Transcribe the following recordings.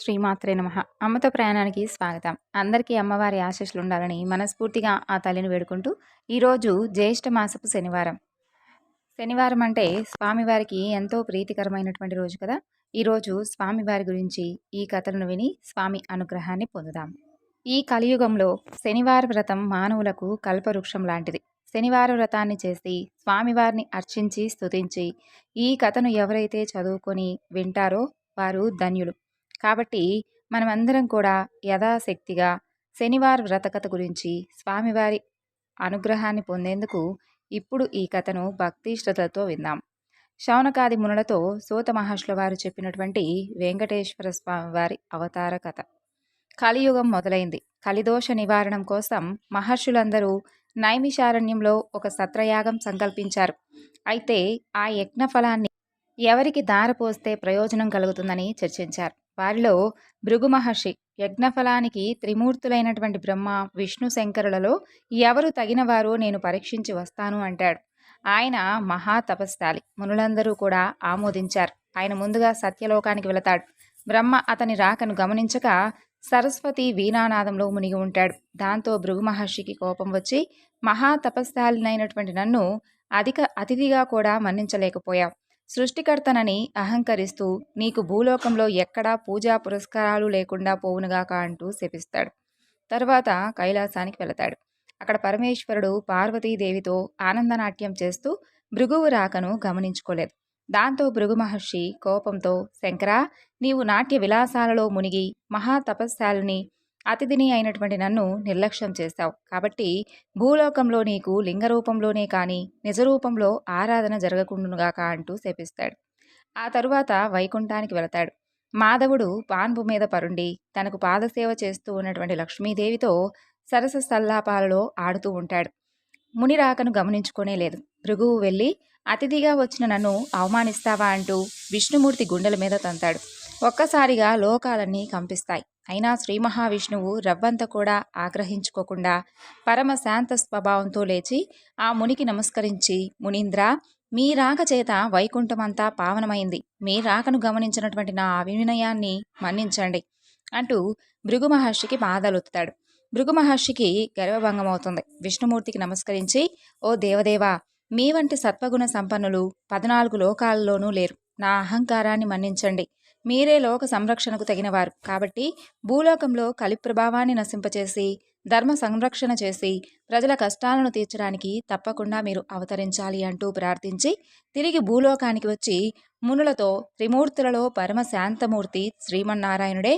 శ్రీమాత్రే నమ. అమ్మతో ప్రయాణానికి స్వాగతం. అందరికీ అమ్మవారి ఆశీస్సులు ఉండాలని మనస్ఫూర్తిగా ఆ తల్లిని వేడుకుంటూ ఈరోజు జ్యేష్ఠ మాసపు శనివారం. శనివారం అంటే స్వామివారికి ఎంతో ప్రీతికరమైనటువంటి రోజు కదా. ఈరోజు స్వామివారి గురించి ఈ కథలను విని స్వామి అనుగ్రహాన్ని పొందుదాం. ఈ కలియుగంలో శనివార వ్రతం మానవులకు కల్పవృక్షం లాంటిది. శనివార వ్రతాన్ని చేసి స్వామివారిని అర్చించి స్తుతించి ఈ కథను ఎవరైతే చదువుకొని వింటారో వారు ధన్యులు. కాబట్టి మనమందరం కూడా యథాశక్తిగా శనివార వ్రతకథ గురించి స్వామివారి అనుగ్రహాన్ని పొందేందుకు ఇప్పుడు ఈ కథను భక్తి శ్రద్ధలతో విందాం. శౌనకాది మునులతో సూత మహర్షుల వారు చెప్పినటువంటి వెంకటేశ్వర స్వామి వారి అవతార కథ. కలియుగం మొదలైంది. కలిదోష నివారణం కోసం మహర్షులందరూ నైమిషారణ్యంలో ఒక సత్రయాగం సంకల్పించారు. అయితే ఆ యజ్ఞ ఫలాన్ని ఎవరికి దారపోస్తే ప్రయోజనం కలుగుతుందని చర్చించారు. వారిలో భృగు మహర్షి యజ్ఞఫలానికి త్రిమూర్తులైనటువంటి బ్రహ్మ విష్ణు శంకరులలో ఎవరు తగినవారో నేను పరీక్షించి వస్తాను అంటాడు. ఆయన మహా తపస్థాలి మునులందరూ కూడా ఆమోదించారు. ఆయన ముందుగా సత్యలోకానికి వెళతాడు. బ్రహ్మ అతని రాకను గమనించక సరస్వతి వీణానాదంలో మునిగి ఉంటాడు. దాంతో భృగు మహర్షికి కోపం వచ్చి మహాతపస్థాలినైనటువంటి నన్ను అధిక అతిథిగా కూడా మన్నించలేకపోయావు. సృష్టికర్తనని అహంకరిస్తూ నీకు భూలోకంలో ఎక్కడా పూజా పురస్కారాలు లేకుండా పోవునుగాక అంటూ శపిస్తాడు. తర్వాత కైలాసానికి వెళతాడు. అక్కడ పరమేశ్వరుడు పార్వతీదేవితో ఆనందనాట్యం చేస్తూ భృగువు రాకను గమనించుకోలేదు. దాంతో భృగు మహర్షి కోపంతో శంకరా నీవు నాట్య విలాసాలలో మునిగి మహా అతిథిని అయినటువంటి నన్ను నిర్లక్ష్యం చేశావు. కాబట్టి భూలోకంలో నీకు లింగరూపంలోనే కానీ నిజరూపంలో ఆరాధన జరగకుండుగాక అంటూ శపిస్తాడు. ఆ తరువాత వైకుంఠానికి వెళతాడు. మాధవుడు పాన్పు మీద పరుండి తనకు పాదసేవ చేస్తూ ఉన్నటువంటి లక్ష్మీదేవితో సరస సల్లాపాలలో ఆడుతూ ఉంటాడు. ముని రాకను గమనించుకునే లేదు. భృగువు వెళ్ళి అతిథిగా వచ్చిన నన్ను అవమానిస్తావా? అంటూ విష్ణుమూర్తి గుండెల మీద తంతాడు. ఒక్కసారిగా లోకాలన్నీ కంపిస్తాయి. అయినా శ్రీ మహావిష్ణువు రవ్వంత కూడా ఆగ్రహించుకోకుండా పరమ శాంత స్వభావంతో లేచి ఆ మునికి నమస్కరించి మునీంద్ర మీ రాక చేత వైకుంఠమంతా పావనమైంది. మీ రాకను గమనించినటువంటి నా అవినయాన్ని మన్నించండి అంటూ భృగు మహర్షికి బాధలుతాడు భృగు మహర్షికి గర్వభంగమవుతుంది. విష్ణుమూర్తికి నమస్కరించి ఓ దేవదేవా మీ వంటి సత్వగుణ సంపన్నులు పద్నాలుగు లోకాలలోనూ లేరు. నా అహంకారాన్ని మన్నించండి. మీరే లోక సంరక్షణకు తగినవారు. కాబట్టి భూలోకంలో కలి ప్రభావాన్ని నశింపచేసి ధర్మ సంరక్షణ చేసి ప్రజల కష్టాలను తీర్చడానికి తప్పకుండా మీరు అవతరించాలి అంటూ ప్రార్థించి తిరిగి భూలోకానికి వచ్చి మునులతో త్రిమూర్తులలో పరమశాంతమూర్తి శ్రీమన్నారాయణుడే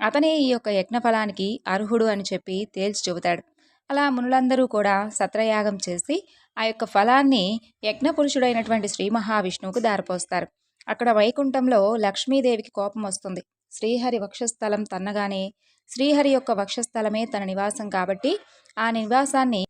అతనే ఈ యొక్క యజ్ఞఫలానికి అర్హుడు అని చెప్పి తేల్చి చెబుతాడు. అలా మునులందరూ కూడా సత్రయాగం చేసి ఆ యొక్క ఫలాన్ని యజ్ఞపురుషుడైనటువంటి శ్రీ మహావిష్ణువుకు దారిపోస్తారు. అక్కడ వైకుంఠంలో లక్ష్మీదేవికి కోపం వస్తుంది. శ్రీహరి వక్షస్థలం తన్నగానే శ్రీహరి యొక్క వక్షస్థలమే తన నివాసం కాబట్టి ఆ నివాసాన్ని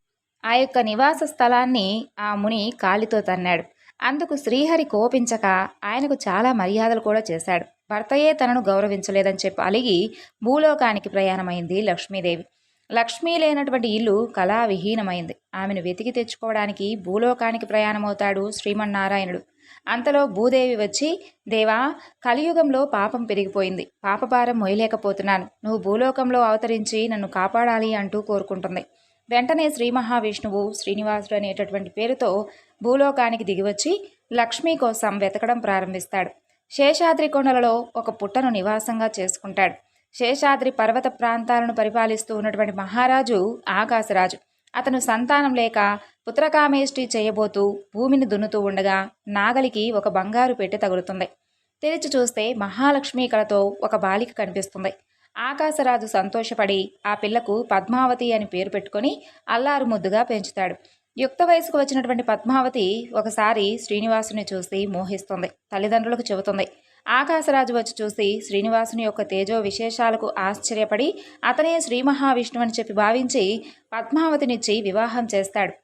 ఆ యొక్క నివాస స్థలాన్ని ఆ ముని కాలితో తన్నాడు. అందుకు శ్రీహరి కోపించక ఆయనకు చాలా మర్యాదలు కూడా చేశాడు. భర్తయే తనను గౌరవించలేదని చెప్పి అలిగి భూలోకానికి ప్రయాణమైంది లక్ష్మీదేవి. లక్ష్మీ లేనటువంటి ఇల్లు కళా విహీనమైంది ఆమెను వెతికి తెచ్చుకోవడానికి భూలోకానికి ప్రయాణమవుతాడు శ్రీమన్నారాయణుడు. అంతలో భూదేవి వచ్చి దేవా కలియుగంలో పాపం పెరిగిపోయింది. పాపభారం మొయ్యలేకపోతున్నాను. నువ్వు భూలోకంలో అవతరించి నన్ను కాపాడాలి అంటూ కోరుకుంటుంది. వెంటనే శ్రీ మహావిష్ణువు శ్రీనివాసుడు అనేటటువంటి పేరుతో భూలోకానికి దిగివచ్చి లక్ష్మీ కోసం వెతకడం ప్రారంభిస్తాడు. శేషాద్రి కొండలలో ఒక పుట్టను నివాసంగా చేసుకుంటాడు. శేషాద్రి పర్వత ప్రాంతాలను పరిపాలిస్తూ ఉన్నటువంటి మహారాజు ఆకాశరాజు. అతను సంతానం లేక పుత్రకామేష్టి చేయబోతూ భూమిని దున్నుతూ ఉండగా నాగలికి ఒక బంగారు పెట్టె తగులుతుంది. తెరిచి చూస్తే మహాలక్ష్మి కళతో ఒక బాలిక కనిపిస్తుంది. ఆకాశరాజు సంతోషపడి ఆ పిల్లకు పద్మావతి అని పేరు పెట్టుకొని అల్లారు ముద్దుగా పెంచుతాడు. యుక్త వయసుకు వచ్చినటువంటి పద్మావతి ఒకసారి శ్రీనివాసుని చూసి మోహిస్తుంది. తల్లిదండ్రులకు చెబుతుంది. ఆకాశరాజు వచ్చి చూసి శ్రీనివాసుని యొక్క తేజో విశేషాలకు ఆశ్చర్యపడి అతనే శ్రీ మహావిష్ణువు అని చెప్పి భావించి పద్మావతినిచ్చి వివాహం చేస్తాడు.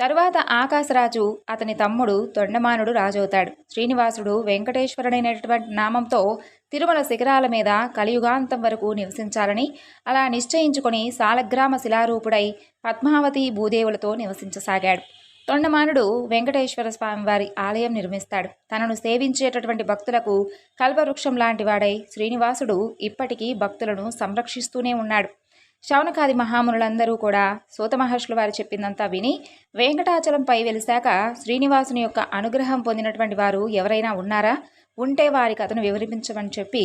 తరువాత ఆకాశరాజు అతని తమ్ముడు తొండమానుడు రాజవుతాడు. శ్రీనివాసుడు వెంకటేశ్వరుడైనటువంటి నామంతో తిరుమల శిఖరాల మీద కలియుగాంతం వరకు నివసించాలని అలా నిశ్చయించుకొని సాలగ్రామ శిలారూపుడై పద్మావతి భూదేవులతో నివసించసాగాడు. తొండమానుడు వెంకటేశ్వర స్వామి వారి ఆలయం నిర్మిస్తాడు. తనను సేవించేటటువంటి భక్తులకు కల్పవృక్షం లాంటి వాడై శ్రీనివాసుడు ఇప్పటికీ భక్తులను సంరక్షిస్తూనే ఉన్నాడు. శౌనకాది మహామునులందరూ కూడా సూతమహర్షులు వారు చెప్పిందంతా విని వెంకటాచలంపై వెలిశాక శ్రీనివాసుని యొక్క అనుగ్రహం పొందినటువంటి వారు ఎవరైనా ఉన్నారా? ఉంటే వారికి అతను వివరించమని చెప్పి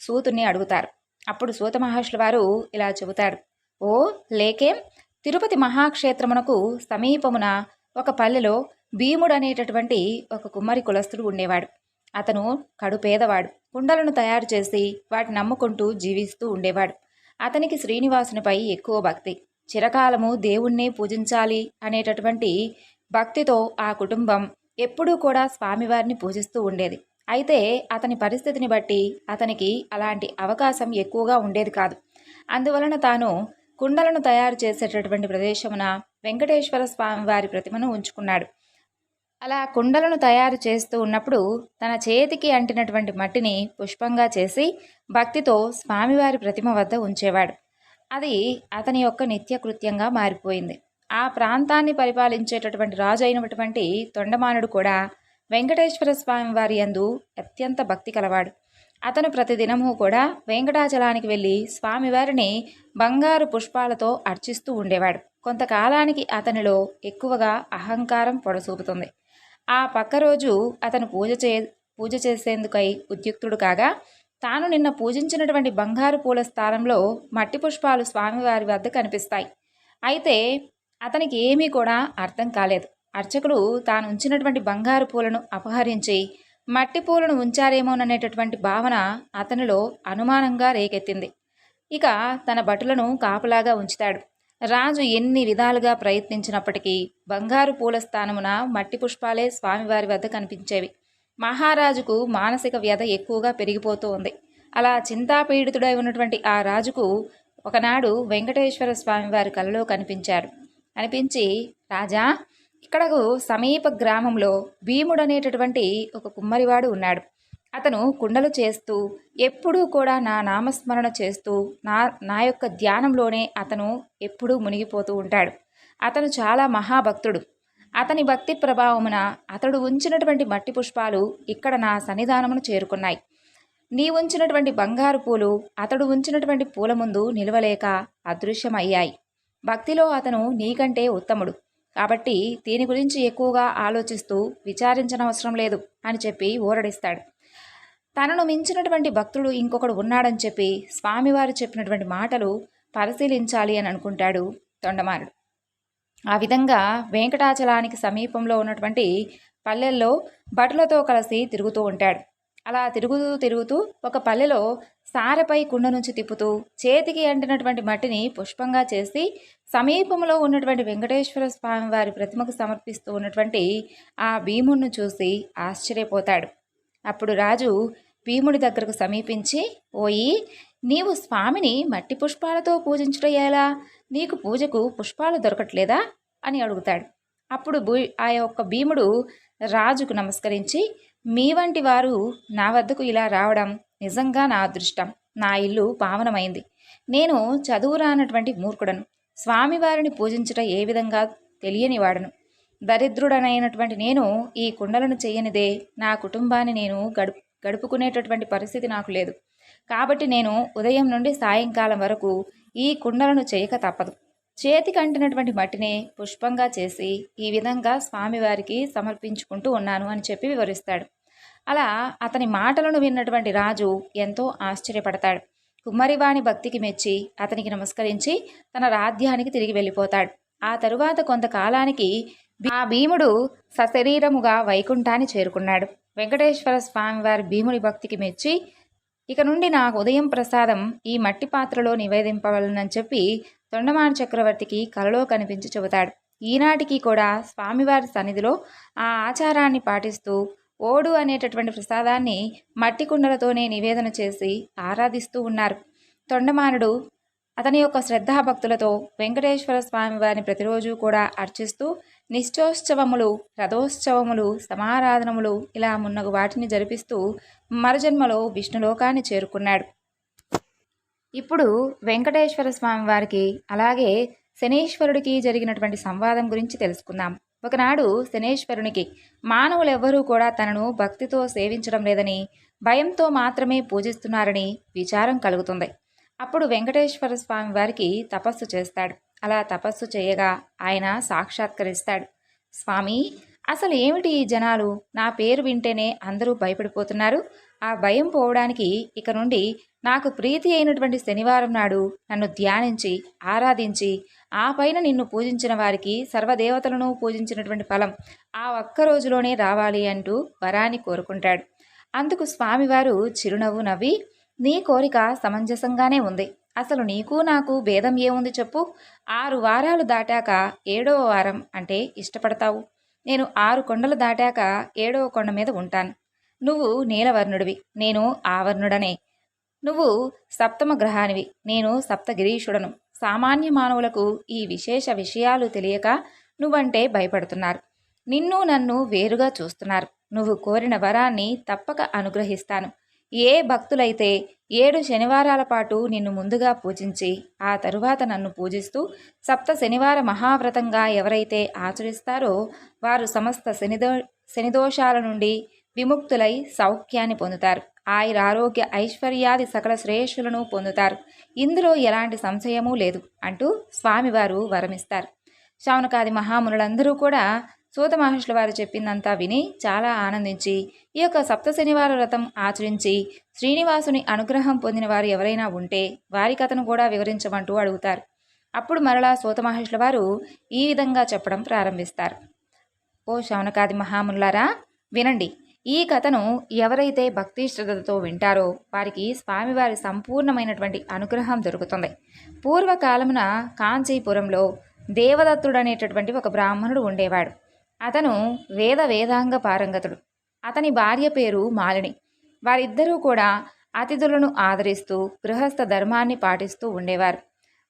సూతుని అడుగుతారు. అప్పుడు సూత మహర్షుల వారు ఇలా చెబుతారు. ఓ లేకేం తిరుపతి మహాక్షేత్రమునకు సమీపమున ఒక పల్లెలో భీముడు అనేటటువంటి ఒక కుమ్మరి కులస్తుడు ఉండేవాడు. అతను కడు పేదవాడు. కుండలను తయారు చేసి వాటిని నమ్ముకుంటూ జీవిస్తూ ఉండేవాడు. అతనికి శ్రీనివాసునిపై ఎక్కువ భక్తి. చిరకాలము దేవుణ్ణే పూజించాలి అనేటటువంటి భక్తితో ఆ కుటుంబం ఎప్పుడూ కూడా స్వామివారిని పూజిస్తూ ఉండేది. అయితే అతని పరిస్థితిని బట్టి అతనికి అలాంటి అవకాశం ఎక్కువగా ఉండేది కాదు. అందువలన తాను కుండలను తయారు చేసేటటువంటి ప్రదేశమున వెంకటేశ్వర స్వామి వారి ప్రతిమను ఉంచుకున్నాడు. అలా కుండలను తయారు చేస్తూ ఉన్నప్పుడు తన చేతికి అంటినటువంటి మట్టిని పుష్పంగా చేసి భక్తితో స్వామివారి ప్రతిమ వద్ద ఉంచేవాడు. అది అతని యొక్క నిత్యకృత్యంగా మారిపోయింది. ఆ ప్రాంతాన్ని పరిపాలించేటటువంటి రాజు అయినటువంటి తొండమానుడు కూడా వెంకటేశ్వర స్వామి వారి యందు అత్యంత భక్తి కలవాడు. అతను ప్రతిదినము కూడా వెంకటాచలానికి వెళ్ళి స్వామివారిని బంగారు పుష్పాలతో అర్చిస్తూ ఉండేవాడు. కొంతకాలానికి అతనిలో ఎక్కువగా అహంకారం పొడసూపుతుంది. ఆ పక్క రోజు అతను పూజ చే పూజ చేసేందుకై ఉద్యుక్తుడు కాగా తాను నిన్న పూజించినటువంటి బంగారు పూల స్థానంలో మట్టి పుష్పాలు స్వామివారి వద్ద కనిపిస్తాయి. అయితే అతనికి ఏమీ కూడా అర్థం కాలేదు. అర్చకులు తాను ఉంచినటువంటి బంగారు పూలను అపహరించి మట్టి పూలను ఉంచారేమోననేటటువంటి భావన అతనిలో అనుమానంగా రేకెత్తింది. ఇక తన భటులను కాపలాగా ఉంచుతాడు. రాజు ఎన్ని విధాలుగా ప్రయత్నించినప్పటికీ బంగారు పూల స్థానమున మట్టి పుష్పాలే స్వామివారి వద్ద కనిపించేవి. మహారాజుకు మానసిక వ్యధ ఎక్కువగా పెరిగిపోతూ ఉంది. అలా చింతాపీడితుడై ఉన్నటువంటి ఆ రాజుకు ఒకనాడు వెంకటేశ్వర స్వామివారి కలలో కనిపించారు అనిపించి రాజా ఇక్కడకు సమీప గ్రామంలో భీముడు అనేటటువంటి ఒక కుమ్మరివాడు ఉన్నాడు. అతను కుండలు చేస్తూ ఎప్పుడూ కూడా నా నామస్మరణ చేస్తూ నా నా యొక్క ధ్యానంలోనే అతను ఎప్పుడూ మునిగిపోతూ ఉంటాడు. అతను చాలా మహాభక్తుడు. అతని భక్తి ప్రభావమున అతడు ఉంచినటువంటి మట్టి పుష్పాలు ఇక్కడ నా సన్నిధానమును చేరుకున్నాయి. నీ ఉంచినటువంటి బంగారు పూలు అతడు ఉంచినటువంటి పూల ముందు నిలవలేక అదృశ్యమయ్యాయి. భక్తిలో అతను నీకంటే ఉత్తముడు. కాబట్టి దీని గురించి ఎక్కువగా ఆలోచిస్తూ విచారించనవసరం లేదు అని చెప్పి ఊరడిస్తాడు. తనను మించినటువంటి భక్తుడు ఇంకొకడు ఉన్నాడని చెప్పి స్వామివారు చెప్పినటువంటి మాటలు పరిశీలించాలి అని అనుకుంటాడు తొండమారుడు. ఆ విధంగా వెంకటాచలానికి సమీపంలో ఉన్నటువంటి పల్లెల్లో భటులతో కలిసి తిరుగుతూ ఉంటాడు. అలా తిరుగుతూ తిరుగుతూ ఒక పల్లెలో సారెపై కుండ నుంచి తిప్పుతూ చేతికి అంటినటువంటి మట్టిని పుష్పంగా చేసి సమీపంలో ఉన్నటువంటి వెంకటేశ్వర స్వామి వారి ప్రతిమకు సమర్పిస్తూ ఉన్నటువంటి ఆ భీముణ్ణి చూసి ఆశ్చర్యపోతాడు. అప్పుడు రాజు భీముడి దగ్గరకు సమీపించి ఓయి నీవు స్వామిని మట్టి పుష్పాలతో ఎలా? నీకు పూజకు పుష్పాలు దొరకట్లేదా? అని అడుగుతాడు. అప్పుడు భూ ఆ యొక్క భీముడు రాజుకు నమస్కరించి మీ వంటి వారు నా వద్దకు ఇలా రావడం నిజంగా నా అదృష్టం. నా ఇల్లు పావనమైంది. నేను చదువు రానటువంటి మూర్ఖుడను. స్వామివారిని పూజించటం ఏ విధంగా తెలియనివాడను దరిద్రుడనైనటువంటి నేను ఈ కుండలను చేయనిదే. నా కుటుంబాన్ని నేను గడుపు గడుపుకునేటటువంటి పరిస్థితి నాకు లేదు. కాబట్టి నేను ఉదయం నుండి సాయంకాలం వరకు ఈ కుండలను చేయక తప్పదు. చేతికి అంటినటువంటి మట్టిని పుష్పంగా చేసి ఈ విధంగా స్వామివారికి సమర్పించుకుంటూ ఉన్నాను అని చెప్పి వివరిస్తాడు. అలా అతని మాటలను విన్నటువంటి రాజు ఎంతో ఆశ్చర్యపడతాడు. కుమ్మరివాణి భక్తికి మెచ్చి అతనికి నమస్కరించి తన రాధ్యానికి తిరిగి వెళ్ళిపోతాడు. ఆ తరువాత కొంతకాలానికి ఆ భీముడు సశరీరముగా వైకుంఠాన్ని చేరుకున్నాడు. వెంకటేశ్వర స్వామివారి భీముడి భక్తికి మెచ్చి ఇక నుండి నాకు ఉదయం ప్రసాదం ఈ మట్టి పాత్రలో నివేదింపవలనని చెప్పి తొండమాన చక్రవర్తికి కలలో కనిపించి చెబుతాడు. ఈనాటికి కూడా స్వామివారి సన్నిధిలో ఆ ఆచారాన్ని పాటిస్తూ ఓడు అనేటటువంటి ప్రసాదాన్ని మట్టి కుండలతోనే నివేదన చేసి ఆరాధిస్తూ ఉన్నారు. తొండమానుడు అతని యొక్క శ్రద్ధాభక్తులతో వెంకటేశ్వర స్వామి వారిని ప్రతిరోజు కూడా అర్చిస్తూ నిశ్చోత్సవములు రథోత్సవములు సమారాధనములు ఇలా మున్నగు వాటిని జరిపిస్తూ మరుజన్మలో విష్ణులోకాన్ని చేరుకున్నాడు. ఇప్పుడు వెంకటేశ్వర స్వామి వారికి అలాగే శనీశ్వరుడికి జరిగినటువంటి సంవాదం గురించి తెలుసుకుందాం. ఒకనాడు శనేశ్వరునికి మానవులెవ్వరూ కూడా తనను భక్తితో సేవించడం లేదని భయంతో మాత్రమే పూజిస్తున్నారని విచారం కలుగుతుంది. అప్పుడు వెంకటేశ్వర స్వామి వారికి తపస్సు చేస్తాడు. అలా తపస్సు చేయగా ఆయన సాక్షాత్కరిస్తాడు. స్వామి అసలు ఏమిటి ఈ జనాలు? నా పేరు వింటేనే అందరూ భయపడిపోతున్నారు. ఆ భయం పోవడానికి ఇక నుండి నాకు ప్రీతి అయినటువంటి శనివారం నాడు నన్ను ధ్యానించి ఆరాధించి ఆ పైన నిన్ను పూజించిన వారికి సర్వదేవతలను పూజించినటువంటి ఫలం ఆ ఒక్క రోజులోనే రావాలి అంటూ వరాన్ని కోరుకుంటాడు. అందుకు స్వామివారు చిరునవ్వు నవ్వి నీ కోరిక సమంజసంగానే ఉంది. అసలు నీకు నాకు భేదం ఏముంది చెప్పు. ఆరు వారాలు దాటాక ఏడవ వారం అంటే ఇష్టపడతావు. నేను ఆరు కొండలు దాటాక ఏడవ కొండ మీద ఉంటాను. నువ్వు నీలవర్ణుడివి నేను ఆవర్ణుడనే. నువ్వు సప్తమ గ్రహానివి నేను సప్తగిరీషుడను సామాన్య మానవులకు ఈ విశేష విషయాలు తెలియక నువ్వంటే భయపడుతున్నారు. నిన్ను నన్ను వేరుగా చూస్తున్నారు. నువ్వు కోరిన వరాన్ని తప్పక అనుగ్రహిస్తాను. ఏ భక్తులైతే ఏడు శనివారాల పాటు నిన్ను ముందుగా పూజించి ఆ తరువాత నన్ను పూజిస్తూ సప్త శనివార మహావ్రతంగా ఎవరైతే ఆచరిస్తారో వారు సమస్త శనిదో శనిదోషాల నుండి విముక్తులై సౌఖ్యాన్ని పొందుతారు. ఆయుర ఆరోగ్య ఐశ్వర్యాది సకల శ్రేయస్సులను పొందుతారు. ఇందులో ఎలాంటి సంశయమూ లేదు అంటూ స్వామివారు వరమిస్తారు. శౌనకాది మహామునులందరూ కూడా సూత మహర్షుల వారు చెప్పిందంతా విని చాలా ఆనందించి ఈ యొక్క సప్త శనివార వ్రతం ఆచరించి శ్రీనివాసుని అనుగ్రహం పొందిన వారు ఎవరైనా ఉంటే వారి కథను కూడా వివరించమంటూ అడుగుతారు. అప్పుడు మరలా సూత మహర్షుల వారు ఈ విధంగా చెప్పడం ప్రారంభిస్తారు. ఓ శౌనకాది మహాముల్లారా వినండి. ఈ కథను ఎవరైతే భక్తి శ్రద్ధతో వింటారో వారికి స్వామివారి సంపూర్ణమైనటువంటి అనుగ్రహం దొరుకుతుంది. పూర్వకాలమున కాంచీపురంలో దేవదత్తుడు అనేటటువంటి ఒక బ్రాహ్మణుడు ఉండేవాడు. అతను వేద వేదాంగ పారంగతుడు. అతని భార్య పేరు మాలిని. వారిద్దరూ కూడా అతిథులను ఆదరిస్తూ గృహస్థ ధర్మాన్ని పాటిస్తూ ఉండేవారు.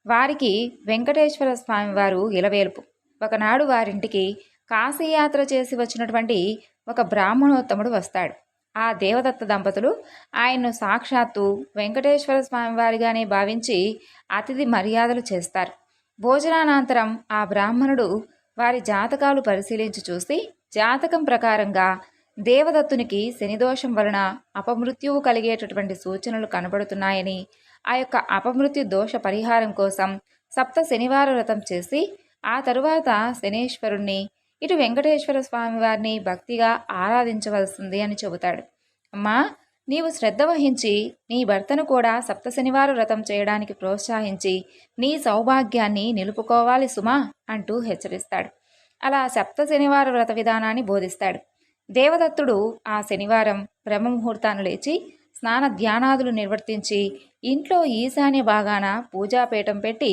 వారికి వెంకటేశ్వర స్వామి వారు ఇలవేల్పు. ఒకనాడు వారింటికి కాశీయాత్ర చేసి వచ్చినటువంటి ఒక బ్రాహ్మణోత్తముడు వస్తాడు. ఆ దేవదత్త దంపతులు ఆయన్ను సాక్షాత్తు వెంకటేశ్వర స్వామి వారిగానే భావించి అతిథి మర్యాదలు చేస్తారు. భోజనానంతరం ఆ బ్రాహ్మణుడు వారి జాతకాలు పరిశీలించి చూసి జాతకం ప్రకారంగా దేవదత్తునికి శనిదోషం వలన అపమృత్యువు కలిగేటటువంటి సూచనలు కనబడుతున్నాయని ఆ యొక్క అపమృత్యు దోష పరిహారం కోసం సప్త శనివార వ్రతం చేసి ఆ తరువాత శనేశ్వరుణ్ణి ఇటు వెంకటేశ్వర స్వామి వారిని భక్తిగా ఆరాధించవలసింది అని చెబుతాడు. అమ్మా నీవు శ్రద్ధ వహించి నీ భర్తను కూడా సప్త శనివార వ్రతం చేయడానికి ప్రోత్సహించి నీ సౌభాగ్యాన్ని నిలుపుకోవాలి సుమా అంటూ హెచ్చరిస్తాడు. అలా సప్త శనివార వ్రత విధానాన్ని బోధిస్తాడు. దేవదత్తుడు ఆ శనివారం బ్రహ్మముహూర్తాను లేచి స్నాన ధ్యానాదులు నిర్వర్తించి ఇంట్లో ఈశాన్య భాగాన పూజాపీఠం పెట్టి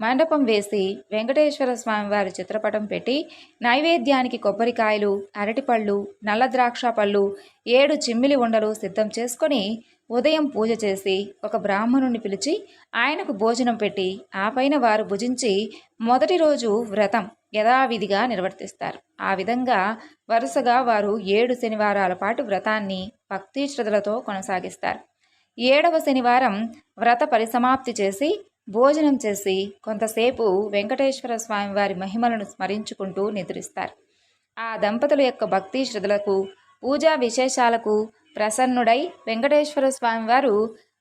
మండపం వేసి వెంకటేశ్వర స్వామి వారి చిత్రపటం పెట్టి నైవేద్యానికి కొబ్బరికాయలు అరటిపళ్ళు నల్ల ద్రాక్ష పళ్ళు ఏడు చిమ్మిలి ఉండలు సిద్ధం చేసుకొని ఉదయం పూజ చేసి ఒక బ్రాహ్మణుని పిలిచి ఆయనకు భోజనం పెట్టి ఆ పైన వారు భుజించి మొదటి రోజు వ్రతం యథావిధిగా నిర్వర్తిస్తారు. ఆ విధంగా వరుసగా వారు ఏడు శనివారాల పాటు వ్రతాన్ని భక్తి శ్రద్ధలతో కొనసాగిస్తారు. ఏడవ శనివారం వ్రత పరిసమాప్తి చేసి భోజనం చేసి కొంతసేపు వెంకటేశ్వర స్వామి వారి మహిమలను స్మరించుకుంటూ నిద్రిస్తారు. ఆ దంపతుల యొక్క భక్తి శ్రద్ధలకు పూజా విశేషాలకు ప్రసన్నుడై వెంకటేశ్వర స్వామివారు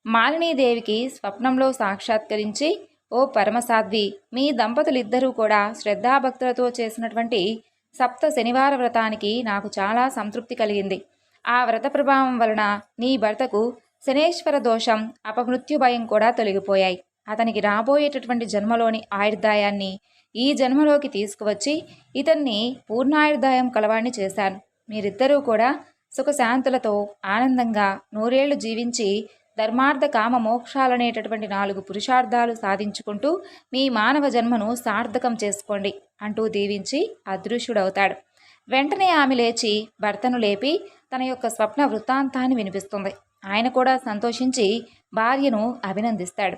మాలినీదేవికి స్వప్నంలో సాక్షాత్కరించి ఓ పరమసాధ్వి మీ దంపతులిద్దరూ కూడా శ్రద్ధాభక్తులతో చేసినటువంటి సప్త శనివార వ్రతానికి నాకు చాలా సంతృప్తి కలిగింది. ఆ వ్రత ప్రభావం వలన నీ భర్తకు శనేశ్వర దోషం అపమృత్యు భయం కూడా తొలగిపోయాయి. అతనికి రాబోయేటటువంటి జన్మలోని ఆయుర్దాయాన్ని ఈ జన్మలోకి తీసుకువచ్చి ఇతన్ని పూర్ణాయుర్దాయం కలవాణ్ణి చేశాను. మీరిద్దరూ కూడా సుఖశాంతులతో ఆనందంగా నూరేళ్ళు జీవించి ధర్మార్థ కామ మోక్షాలనేటటువంటి నాలుగు పురుషార్థాలు సాధించుకుంటూ మీ మానవ జన్మను సార్థకం చేసుకోండి అంటూ దీవించి అదృశ్యుడవుతాడు. వెంటనే ఆమె లేచి భర్తను లేపి తన యొక్క స్వప్న వృత్తాంతాన్ని వినిపిస్తుంది. ఆయన కూడా సంతోషించి భార్యను అభినందిస్తాడు.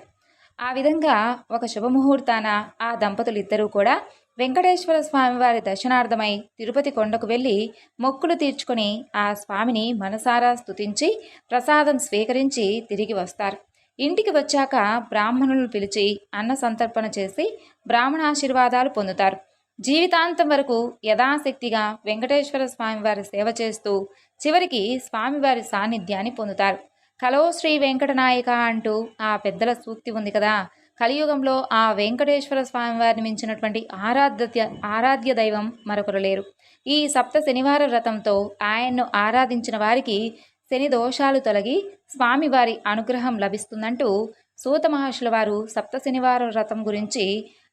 ఆ విధంగా ఒక శుభముహూర్తాన ఆ దంపతులిద్దరూ కూడా వెంకటేశ్వర స్వామి వారి దర్శనార్థమై తిరుపతి కొండకు వెళ్ళి మొక్కులు తీర్చుకొని ఆ స్వామిని మనసారా స్తుతించి ప్రసాదం స్వీకరించి తిరిగి వస్తారు. ఇంటికి వచ్చాక బ్రాహ్మణులను పిలిచి అన్న సంతర్పణ చేసి బ్రాహ్మణ ఆశీర్వాదాలు పొందుతారు. జీవితాంతం వరకు యథాశక్తిగా వెంకటేశ్వర స్వామివారి సేవ చేస్తూ చివరికి స్వామివారి సాన్నిధ్యాన్ని పొందుతారు. కలో శ్రీ వెంకటనాయక అంటూ ఆ పెద్దల సూక్తి ఉంది కదా. కలియుగంలో ఆ వెంకటేశ్వర స్వామివారిని మించినటువంటి ఆరాధ్య ఆరాధ్య దైవం మరొకరు లేరు. ఈ సప్త శనివార వ్రతంతో ఆయన్ను ఆరాధించిన వారికి శని దోషాలు తొలగి స్వామివారి అనుగ్రహం లభిస్తుందంటూ సూత మహర్షుల వారు సప్త శనివార వ్రతం గురించి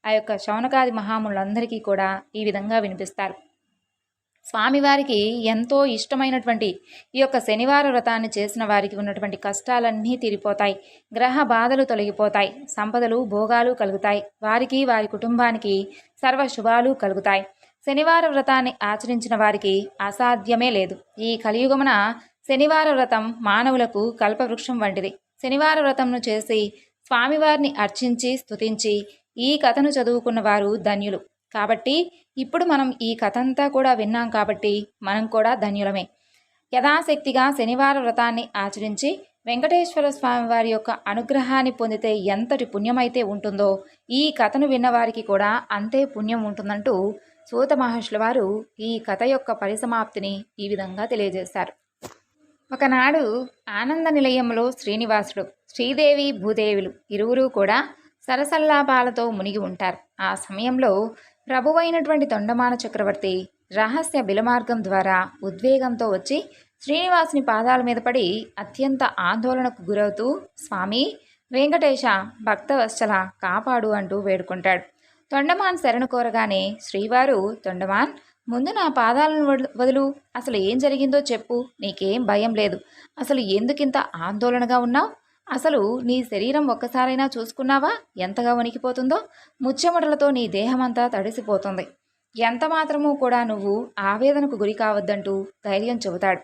ఆ యొక్క శౌనకాది మహాములందరికీ కూడా ఈ విధంగా వినిపిస్తారు. స్వామివారికి ఎంతో ఇష్టమైనటువంటి ఈ యొక్క శనివార వ్రతాన్ని చేసిన వారికి ఉన్నటువంటి కష్టాలన్నీ తీరిపోతాయి. గ్రహ బాధలు తొలగిపోతాయి. సంపదలు భోగాలు కలుగుతాయి. వారికి వారి కుటుంబానికి సర్వ శుభాలు కలుగుతాయి. శనివార వ్రతాన్ని ఆచరించిన వారికి అసాధ్యమే లేదు. ఈ కలియుగమున శనివార వ్రతం మానవులకు కల్పవృక్షం వంటిది. శనివార వ్రతంను చేసి స్వామివారిని అర్చించి స్తుతించి ఈ కథను చదువుకున్న వారు ధన్యులు. కాబట్టి ఇప్పుడు మనం ఈ కథ అంతా కూడా విన్నాం కాబట్టి మనం కూడా ధన్యులమే. యథాశక్తిగా శనివార వ్రతాన్ని ఆచరించి వెంకటేశ్వర స్వామి వారి యొక్క అనుగ్రహాన్ని పొందితే ఎంతటి పుణ్యమైతే ఉంటుందో ఈ కథను విన్నవారికి కూడా అంతే పుణ్యం ఉంటుందంటూ సూత మహర్షుల వారు ఈ కథ యొక్క పరిసమాప్తిని ఈ విధంగా తెలియజేశారు. ఒకనాడు ఆనంద నిలయంలో శ్రీనివాసుడు శ్రీదేవి భూదేవులు ఇరువురు కూడా సరసల్లాపాలతో మునిగి ఉంటారు. ఆ సమయంలో ప్రభువైనటువంటి తొండమాన చక్రవర్తి రహస్య బిలమార్గం ద్వారా ఉద్వేగంతో వచ్చి శ్రీనివాసుని పాదాల మీద పడి అత్యంత ఆందోళనకు గురవుతూ స్వామి వెంకటేశ భక్తవత్సల కాపాడు అంటూ వేడుకుంటాడు. తొండమాన్ శరణు కోరగానే శ్రీవారు తొండమాన్ ముందు నా పాదాలను వదులు. అసలు ఏం జరిగిందో చెప్పు. నీకేం భయం లేదు. అసలు ఎందుకింత ఆందోళనగా ఉన్నావు? అసలు నీ శరీరం ఒక్కసారైనా చూసుకున్నావా? ఎంతగా వణికిపోతుందో? ముచ్చెమటలతో నీ దేహమంతా తడిసిపోతుంది. ఎంత మాత్రమూ కూడా నువ్వు ఆవేదనకు గురి కావద్దంటూ ధైర్యం చెబుతాడు.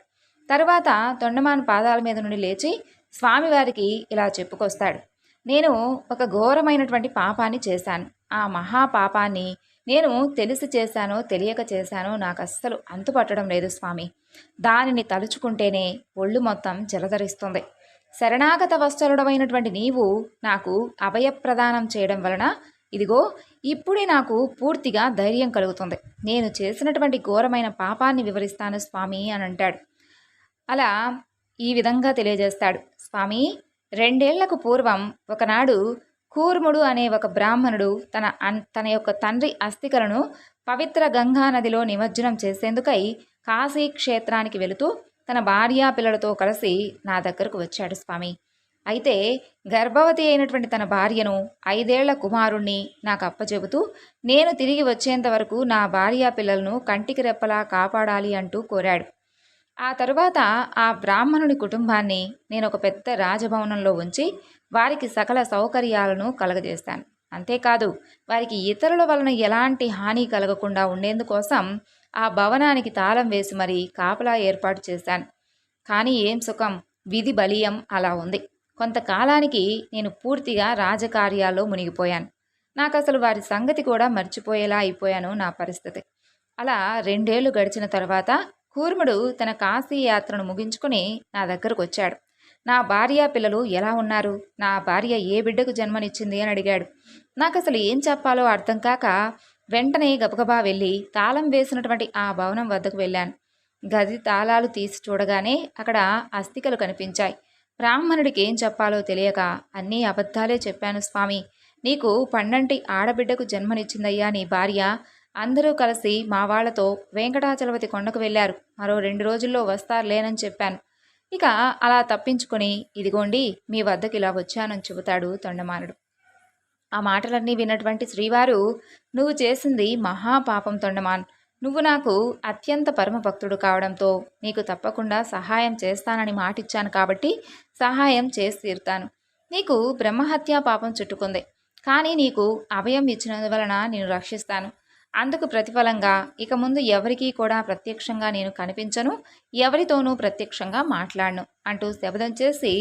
తరువాత తొండమాన్ పాదాల మీద నుండి లేచి స్వామివారికి ఇలా చెప్పుకొస్తాడు. నేను ఒక ఘోరమైనటువంటి పాపాన్ని చేశాను. ఆ మహాపాపాన్ని నేను తెలిసి చేశానో తెలియక చేశానో నాకు అస్సలు అంతుపట్టడం లేదు స్వామి. దానిని తలుచుకుంటేనే ఒళ్ళు మొత్తం జలధరిస్తుంది. శరణాగత వత్సలుడమైనటువంటి నీవు నాకు అభయప్రదానం చేయడం వలన ఇదిగో ఇప్పుడే నాకు పూర్తిగా ధైర్యం కలుగుతుంది. నేను చేసినటువంటి ఘోరమైన పాపాన్ని వివరిస్తాను స్వామి అని అంటాడు. అలా ఈ విధంగా తెలియజేస్తాడు. స్వామి రెండేళ్ళకు పూర్వం ఒకనాడు కూర్ముడు అనే ఒక బ్రాహ్మణుడు తన అన్ తన యొక్క తండ్రి అస్థికలను పవిత్ర గంగా నదిలో నిమజ్జనం చేసేందుకై కాశీ క్షేత్రానికి వెళుతూ తన భార్య పిల్లలతో కలిసి నా దగ్గరకు వచ్చాడు స్వామి. అయితే గర్భవతి అయినటువంటి తన భార్యను ఐదేళ్ళ కుమారుణ్ణి నాకు అప్పచెబుతూ నేను తిరిగి వచ్చేంత వరకు నా భార్య పిల్లలను కంటికి రెప్పలా కాపాడాలి అంటూ కోరాడు. ఆ తరువాత ఆ బ్రాహ్మణుని కుటుంబాన్ని నేను ఒక పెద్ద రాజభవనంలో ఉంచి వారికి సకల సౌకర్యాలను కలగజేస్తాను అంతేకాదు వారికి ఇతరుల వలన ఎలాంటి హాని కలగకుండా ఉండేందుకోసం ఆ భవనానికి తాళం వేసి మరీ కాపలా ఏర్పాటు చేశాను. కానీ ఏం సుఖం విధి బలీయం అలా ఉంది. కొంతకాలానికి నేను పూర్తిగా రాజకార్యాల్లో మునిగిపోయాను. నాకు అసలు వారి సంగతి కూడా మర్చిపోయేలా అయిపోయాను నా పరిస్థితి. అలా రెండేళ్ళు గడిచిన తర్వాత కూర్ముడు తన కాశీ యాత్రను ముగించుకుని నా దగ్గరకు వచ్చాడు. నా భార్య పిల్లలు ఎలా ఉన్నారు? నా భార్య ఏ బిడ్డకు జన్మనిచ్చింది? అని అడిగాడు. నాకు అసలు ఏం చెప్పాలో అర్థం కాక వెంటనే గబగబా వెళ్ళి తాళం వేసినటువంటి ఆ భవనం వద్దకు వెళ్ళాను. గది తాళాలు తీసి చూడగానే అక్కడ అస్థికలు కనిపించాయి. బ్రాహ్మణుడికి ఏం చెప్పాలో తెలియక అన్నీ అబద్ధాలే చెప్పాను స్వామి. నీకు పండంటి ఆడబిడ్డకు జన్మనిచ్చిందయ్యా నీ భార్య. అందరూ కలిసి మా వాళ్ళతో వెంకటాచలపతి కొండకు వెళ్ళారు. మరో రెండు రోజుల్లో వస్తారులేనని చెప్పాను. ఇక అలా తప్పించుకొని ఇదిగోండి మీ వద్దకు ఇలా వచ్చానని చెబుతాడు తొండమానుడు. ఆ మాటలన్నీ విన్నటువంటి శ్రీవారు నువ్వు చేసింది మహాపాపం తొండమాన్. నువ్వు నాకు అత్యంత పరమభక్తుడు కావడంతో నీకు తప్పకుండా సహాయం చేస్తానని మాటిచ్చాను కాబట్టి సహాయం చేసి తీరుతాను. నీకు బ్రహ్మహత్యా పాపం చుట్టుకుంది. కానీ నీకు అభయం ఇచ్చినందువలన నేను రక్షిస్తాను. అందుకు ప్రతిఫలంగా ఇక ముందు ఎవరికీ కూడా ప్రత్యక్షంగా నేను కనిపించను ఎవరితోనూ ప్రత్యక్షంగా మాట్లాడను అంటూ శబదం చేసి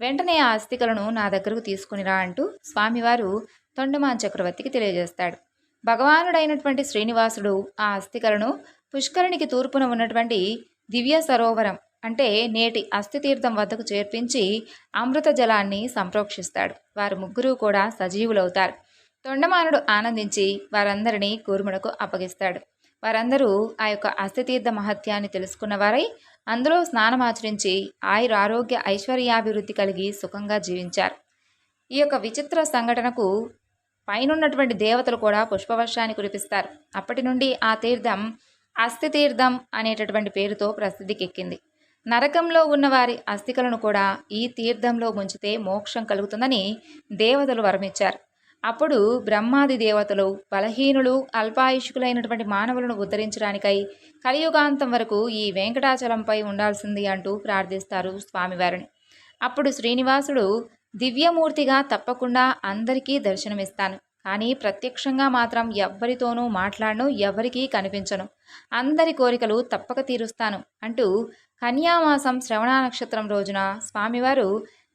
వెంటనే ఆ అస్థికలను నా దగ్గరకు తీసుకునిరా అంటూ స్వామివారు తొండమాన్ చక్రవర్తికి తెలియజేస్తాడు. భగవానుడైనటువంటి శ్రీనివాసుడు ఆ అస్థికలను పుష్కరిణికి తూర్పున ఉన్నటువంటి దివ్య సరోవరం అంటే నేటి అస్థితీర్థం వద్దకు చేర్పించి అమృత జలాన్ని సంప్రోక్షిస్తాడు. వారు ముగ్గురు కూడా సజీవులవుతారు. తొండమానుడు ఆనందించి వారందరినీ కూర్మునకు అప్పగిస్తాడు. వారందరూ ఆ యొక్క అస్థితీర్థ మహత్యాన్ని తెలుసుకున్నవారై అందులో స్నానమాచరించి ఆయుర ఆరోగ్య ఐశ్వర్యాభివృద్ధి కలిగి సుఖంగా జీవించారు. ఈ యొక్క విచిత్ర సంఘటనకు పైనున్నటువంటి దేవతలు కూడా పుష్పవర్షాన్ని కురిపిస్తారు. అప్పటి నుండి ఆ తీర్థం అస్థి తీర్థం అనేటటువంటి పేరుతో ప్రసిద్ధికెక్కింది. నరకంలో ఉన్నవారి అస్థికలను కూడా ఈ తీర్థంలో ముంచితే మోక్షం కలుగుతుందని దేవతలు వరమిచ్చారు. అప్పుడు బ్రహ్మాది దేవతలు బలహీనులు అల్పాయుషుకులైనటువంటి మానవులను ఉద్ధరించడానికై కలియుగాంతం వరకు ఈ వెంకటాచలంపై ఉండాల్సింది అంటూ ప్రార్థిస్తారు స్వామివారిని. అప్పుడు శ్రీనివాసుడు దివ్యమూర్తిగా తప్పకుండా అందరికీ దర్శనమిస్తాను. కానీ ప్రత్యక్షంగా మాత్రం ఎవ్వరితోనూ మాట్లాడను ఎవరికీ కనిపించను. అందరి కోరికలు తప్పక తీరుస్తాను అంటూ కన్యామాసం శ్రవణ నక్షత్రం రోజున స్వామివారు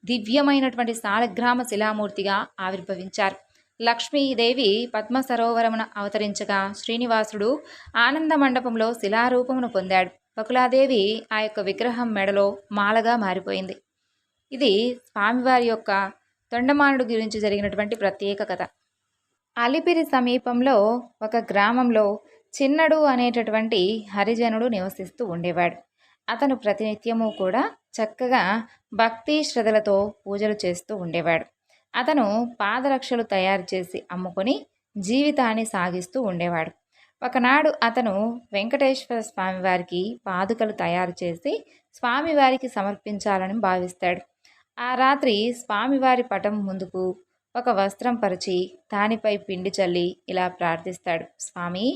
దివ్యమైనటువంటి సాలగ్రామ శిలామూర్తిగా ఆవిర్భవించారు. లక్ష్మీదేవి పద్మ సరోవరమున అవతరించగా శ్రీనివాసుడు ఆనంద మండపంలో శిలారూపమును పొందాడు. బకులాదేవి ఆ యొక్క విగ్రహం మెడలో మాలగా మారిపోయింది. ఇది స్వామివారి యొక్క తొండమానుడు గురించి జరిగినటువంటి ప్రత్యేక కథ. అలిపిరి సమీపంలో ఒక గ్రామంలో చిన్నడు అనేటటువంటి హరిజనుడు నివసిస్తూ ఉండేవాడు. అతను ప్రతినిత్యము కూడా చక్కగా భక్తి శ్రద్ధలతో పూజలు చేస్తూ ఉండేవాడు. అతను పాదరక్షలు తయారు చేసి అమ్ముకొని జీవితాన్ని సాగిస్తూ ఉండేవాడు. ఒకనాడు అతను వెంకటేశ్వర స్వామివారికి పాదుకలు తయారు చేసి స్వామివారికి సమర్పించాలని భావిస్తాడు. ఆ రాత్రి స్వామివారి పటం ముందుకు ఒక వస్త్రం పరిచి దానిపై పిండి చల్లి ఇలా ప్రార్థిస్తాడు. స్వామి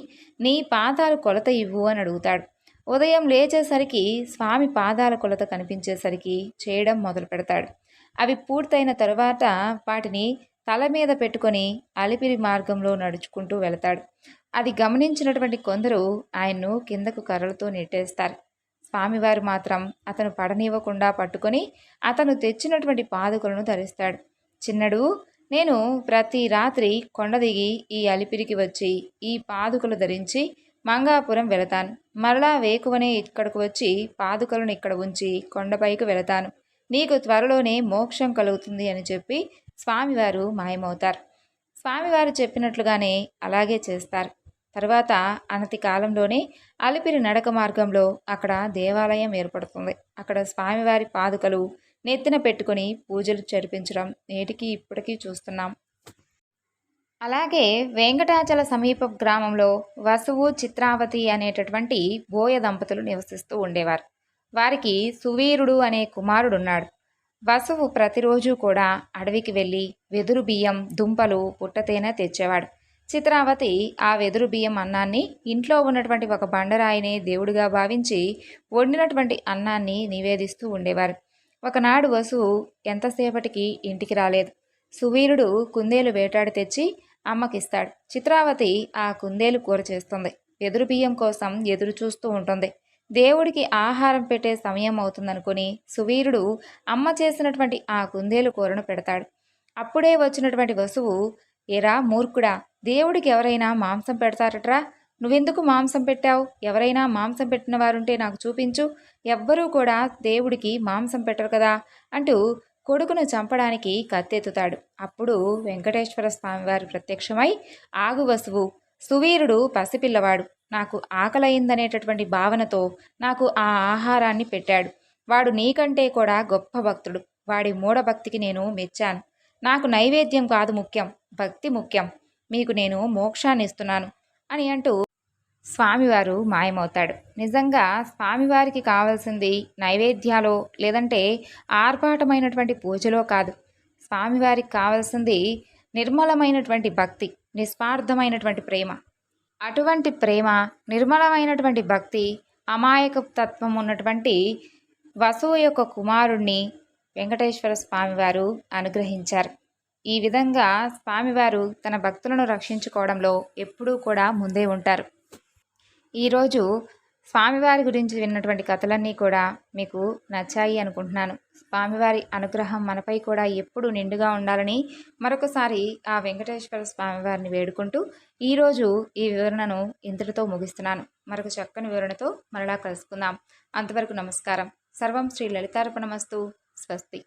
నీ పాదాలు కొలత ఇవ్వు అని అడుగుతాడు. ఉదయం లేచేసరికి స్వామి పాదాల కొలత కనిపించేసరికి చేయడం మొదలు పెడతాడు అవి పూర్తయిన తరువాత వాటిని తల మీద పెట్టుకొని అలిపిరి మార్గంలో నడుచుకుంటూ వెళతాడు. అది గమనించినటువంటి కొందరు ఆయన్ను కిందకు కర్రలతో నెట్టేస్తారు. స్వామివారు మాత్రం అతను పడనివ్వకుండా పట్టుకొని అతను తెచ్చినటువంటి పాదుకలను ధరిస్తాడు. చిన్నడు నేను ప్రతి రాత్రి కొండ దిగి ఈ అలిపిరికి వచ్చి ఈ పాదుకలు ధరించి మంగాపురం వెళతాను. మరలా వేకువనే ఇక్కడకు వచ్చి పాదుకలను ఇక్కడ ఉంచి కొండపైకి వెళతాను. నీకు త్వరలోనే మోక్షం కలుగుతుంది అని చెప్పి స్వామివారు మాయమవుతారు. స్వామివారు చెప్పినట్లుగానే అలాగే చేస్తారు. తర్వాత అనతి కాలంలోనే అలిపిరి నడక మార్గంలో అక్కడ దేవాలయం ఏర్పడుతుంది. అక్కడ స్వామివారి పాదుకలు నెత్తిన పెట్టుకొని పూజలు జరిపించడం నేటికి ఇప్పటికీ చూస్తున్నాం. అలాగే వెంకటాచల సమీప గ్రామంలో వసువు చిత్రావతి అనేటటువంటి బోయ దంపతులు నివసిస్తూ ఉండేవారు. వారికి సువీరుడు అనే కుమారుడున్నాడు. వసువు ప్రతిరోజు కూడా అడవికి వెళ్ళి వెదురు బియ్యం దుంపలు పుట్టతేనె తెచ్చేవాడు. చిత్రావతి ఆ వెదురు బియ్యం అన్నాన్ని ఇంట్లో ఉన్నటువంటి ఒక బండరాయిని దేవుడిగా భావించి వండినటువంటి అన్నాన్ని నివేదిస్తూ ఉండేవారు. ఒకనాడు వసువు ఎంతసేపటికి ఇంటికి రాలేదు. సువీరుడు కుందేలు వేటాడి తెచ్చి అమ్మకిస్తాడు. చిత్రావతి ఆ కుందేలు కూర చేస్తుంది వెదురు బియ్యం కోసం ఎదురు చూస్తూ ఉంటుంది. దేవుడికి ఆహారం పెట్టే సమయం అవుతుందనుకుని సువీరుడు అమ్మ చేసినటువంటి ఆ కుందేలు కూరను పెడతాడు. అప్పుడే వచ్చినటువంటి వసువు ఎరా మూర్ఖుడా దేవుడికి ఎవరైనా మాంసం పెడతారట్రా? నువ్వెందుకు మాంసం పెట్టావు? ఎవరైనా మాంసం పెట్టిన వారుంటే నాకు చూపించు. ఎవ్వరూ కూడా దేవుడికి మాంసం పెట్టరు కదా అంటూ కొడుకును చంపడానికి కత్తెత్తుతాడు. అప్పుడు వెంకటేశ్వర స్వామివారు ప్రత్యక్షమై ఆగు వసువు సువీరుడు పసిపిల్లవాడు. నాకు ఆకలయిందనేటటువంటి భావనతో నాకు ఆ ఆహారాన్ని పెట్టాడు. వాడు నీకంటే కూడా గొప్ప భక్తుడు. వాడి మూఢభక్తికి నేను మెచ్చాను. నాకు నైవేద్యం కాదు ముఖ్యం. భక్తి ముఖ్యం. మీకు నేను మోక్షాన్ని ఇస్తున్నాను అని అంటూ స్వామివారు మాయమవుతాడు. నిజంగా స్వామివారికి కావాల్సింది నైవేద్యాలో లేదంటే ఆర్భాటమైనటువంటి పూజలో కాదు. స్వామివారికి కావాల్సింది నిర్మలమైనటువంటి భక్తి నిస్వార్థమైనటువంటి ప్రేమ. అటువంటి ప్రేమ నిర్మలమైనటువంటి భక్తి అమాయక తత్వం ఉన్నటువంటి వసువు యొక్క కుమారుణ్ణి వెంకటేశ్వర స్వామివారు అనుగ్రహించారు. ఈ విధంగా స్వామివారు తన భక్తులను రక్షించుకోవడంలో ఎప్పుడూ కూడా ముందే ఉంటారు. ఈరోజు స్వామివారి గురించి విన్నటువంటి కథలన్నీ కూడా మీకు నచ్చాయి అనుకుంటున్నాను. స్వామివారి అనుగ్రహం మనపై కూడా ఎప్పుడు నిండుగా ఉండాలని మరొకసారి ఆ వెంకటేశ్వర స్వామివారిని వేడుకుంటూ ఈరోజు ఈ వివరణను ఇంతటితో ముగిస్తున్నాను. మరొక చక్కని వివరణతో మరలా కలుసుకుందాం. అంతవరకు నమస్కారం. సర్వం శ్రీ లలితార్పణమస్తు. స్వస్తి.